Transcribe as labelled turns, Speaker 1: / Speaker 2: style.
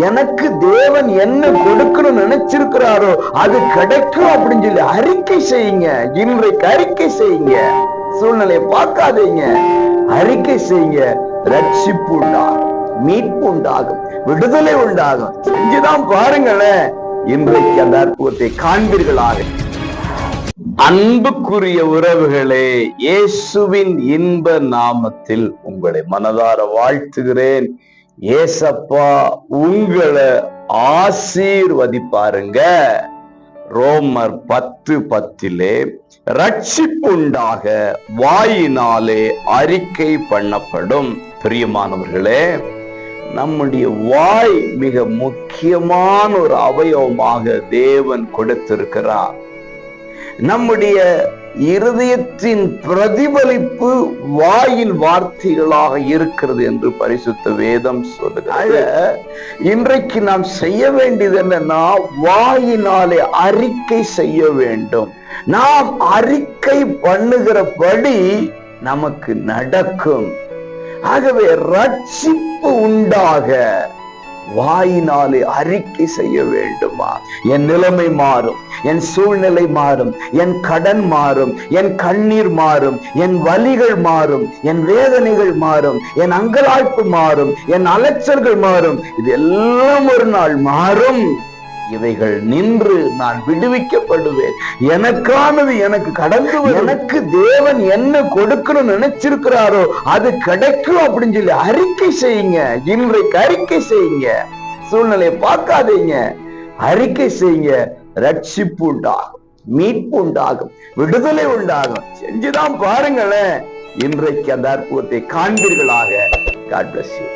Speaker 1: எனக்கு தேவன் என்ன கொடுக்கணும்னு நினைச்சிருக்கிறாரோ அது கிடைக்கும் அப்படின்னு சொல்லி அறிக்கை செய்யுங்க. இன்றைக்கு அறிக்கை செய்யுங்க. சூழ்நிலையை பார்க்காதீங்க. அறிக்கை செய்யுங்க. ரட்சிப்பு உண்டாகும். மீட்பு உண்டாகும். விடுதலை உண்டாகும். செஞ்சுதான் பாருங்களேன். இன்றைக்கு அந்த அற்புதத்தை காண்பீர்களாக. அன்புக்குரிய உறவுகளே இயேசுவின் இன்ப நாமத்தில் உங்களை மனதார வாழ்த்துகிறேன். ஏசப்பா உங்களை ஆசீர்வதிப்பாருங்க. ரோமர் பத்து பத்திலே ரட்சிப்புண்டாக வாயினாலே அறிக்கை பண்ணப்படும். பிரியமானவர்களே நம்முடைய வாய் மிக முக்கியமான ஒரு அவயவமாக தேவன் கொடுத்திருக்கிறார். நம்முடைய இருதயத்தின் பிரதிபலிப்பு வாயின் வார்த்தைகளாக இருக்கிறது என்று பரிசுத்த வேதம் சொல்லுகிறது. இன்றைக்கு நாம் செய்ய வேண்டியது என்னன்னா வாயினாலே அறிக்கை செய்ய வேண்டும். நாம் அறிக்கை பண்ணுகிறபடி நமக்கு நடக்கும். ஆகவே ரட்சிப்பு உண்டாக வாயினாலே அறிக்கை செய்ய வேண்டுமா? என் நிலைமை மாறும் என் சூழ்நிலை மாறும் என் கடன் மாறும் என் கண்ணீர் மாறும் என் வலிகள் மாறும் என் வேதனைகள் மாறும் என் அங்கலாய்ப்பு மாறும் என் அலைச்சல்கள் மாறும். இது எல்லாம் ஒரு நாள் மாறும். இவைகள் நின்று நான் விடுவிக்கப்படுவேன். எனக்கானது எனக்கு கடந்து எனக்கு தேவன் என்ன கொடுக்கணும் நினைச்சிருக்கிறாரோ அது கிடைக்கும் அப்படின்னு சொல்லி அறிக்கை செய்யுங்க. இன்றைக்கு அறிக்கை செய்யுங்க. சூழ்நிலையை பார்க்காதீங்க. அறிக்கை செய்யுங்க. ரட்சிப்பு உண்டாகும் மீட்பு உண்டாகும் விடுதலை உண்டாகும். செஞ்சுதான் பாருங்களேன். இன்றைக்கு அந்த அற்புதத்தை காண்பீர்களாக. God bless you